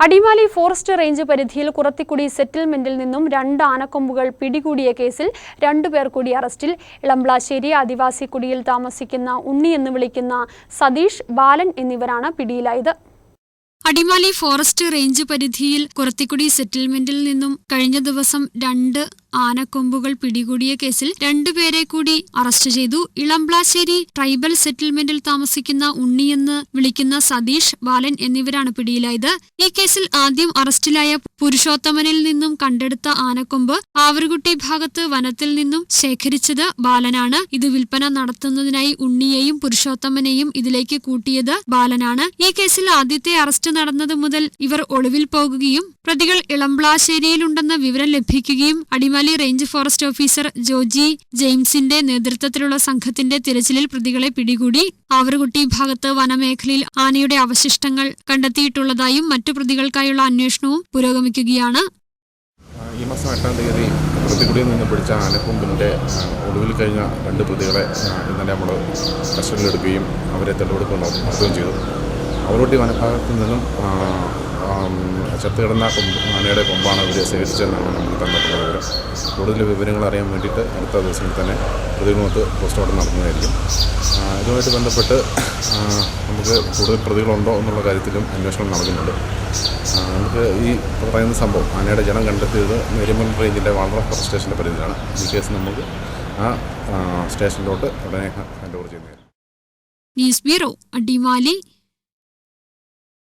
Adimali forest range പരിധിയിൽ കുറത്തിക്കുടി സെറ്റിൽമെന്റിൽ നിന്നും രണ്ട് ആനക്കൊമ്പുകൾ പിടികൂടിയ കേസിൽ രണ്ടുപേർ കൂടി അറസ്റ്റിൽ. ഇളംബ്ലാശ്ശേരി ആദിവാസി കുടിയിൽ താമസിക്കുന്ന ഉണ്ണി എന്ന് വിളിക്കുന്ന സതീഷ് ബാലൻ എന്നിവരാണ് പിടിയിലായത്. അടിമാലി ഫോറസ്റ്റ് റേഞ്ച് പരിധിയിൽ കുറത്തിക്കുടി സെറ്റിൽമെന്റിൽ നിന്നും കഴിഞ്ഞ ദിവസം രണ്ട് ആനക്കൊമ്പുകൾ പിടികൂടിയ കേസിൽ രണ്ടുപേരെ കൂടി അറസ്റ്റ് ചെയ്തു. ഇളംപ്ലാശ്ശേരി ട്രൈബൽ സെറ്റിൽമെന്റിൽ താമസിക്കുന്ന ഉണ്ണിയെന്ന് വിളിക്കുന്ന സതീഷ് ബാലൻ എന്നിവരാണ് പിടിയിലായത്. ഈ കേസിൽ ആദ്യം അറസ്റ്റിലായ പുരുഷോത്തമനിൽ നിന്നും കണ്ടെടുത്ത ആനക്കൊമ്പ് ആവറുകുട്ടി ഭാഗത്ത് വനത്തിൽ നിന്നും ശേഖരിച്ചത് ബാലനാണ്. ഇത് വിൽപ്പന നടത്തുന്നതിനായി ഉണ്ണിയെയും പുരുഷോത്തമനെയും ഇതിലേക്ക് കൂട്ടിയത് ബാലനാണ്. ഈ കേസിൽ ആദ്യത്തെ അറസ്റ്റ് നടന്നത് മുതൽ ഇവർ ഒളിവിൽ പോകുകയും പ്രതികൾ ഇളംബ്ലാശ്ശേരിയിലുണ്ടെന്ന വിവരം ലഭിക്കുകയും Adimali range forest officer Joji ജെയിംസിന്റെ നേതൃത്വത്തിലുള്ള സംഘത്തിന്റെ തിരച്ചിലിൽ പ്രതികളെ പിടികൂടി ആവറുകുട്ടി ഭാഗത്ത് വനമേഖലയിൽ ആനയുടെ അവശിഷ്ടങ്ങൾ കണ്ടെത്തിയിട്ടുള്ളതായും മറ്റു പ്രതികൾക്കായുള്ള അന്വേഷണവും പുരോഗമിക്കുകയാണ്. ഈ മാസം എട്ടാം തീയതി പ്രതികുടിയിൽ നിന്ന് പിടിച്ച ആനക്കൊമ്പിന്റെ ഒടുവിൽ കഴിഞ്ഞ രണ്ട് പ്രതികളെ ഇന്നലെ നമ്മൾ കസ്റ്റഡിയിലെടുക്കുകയും അവരെ തെളിവെടുപ്പ് നടത്തുകയും ചെയ്തു. അവരോട്ടി വനഭാഗത്തു നിന്നും ചത്ത് കിടന്ന ആനയുടെ കൊമ്പാണ് ഇവർ ശേഖരിച്ചതെന്നാണ് നമുക്ക് തന്നിട്ടുള്ള വിവരം കൂടുതൽ വിവരങ്ങൾ അറിയാൻ വേണ്ടിയിട്ട് അടുത്ത ദിവസം തന്നെ പ്രതികളുമൊത്ത് പോസ്റ്റ്മോർട്ടം നടത്തുന്നതായിരിക്കും. ഇതുമായിട്ട് ബന്ധപ്പെട്ട് നമുക്ക് കൂടുതൽ പ്രതികളുണ്ടോ എന്നുള്ള കാര്യത്തിലും അന്വേഷണം നടക്കുന്നുണ്ട്. നമുക്ക് ഈ പറയുന്ന സംഭവം ആനയുടെ ജനം കണ്ടെത്തിയത് നെരിമൽ റേഞ്ചിന്റെ വാളറ ഫോറസ്റ്റ് സ്റ്റേഷന്റെ പരിധിയിലാണ്. ഈ കേസ് നമുക്ക് ആ സ്റ്റേഷനിലോട്ട് ഉടനെ ഹാൻഡ് ഓവർ ചെയ്യുന്നതായിരിക്കും ന്യൂസ് ബ്യൂറോ അടിമാലി.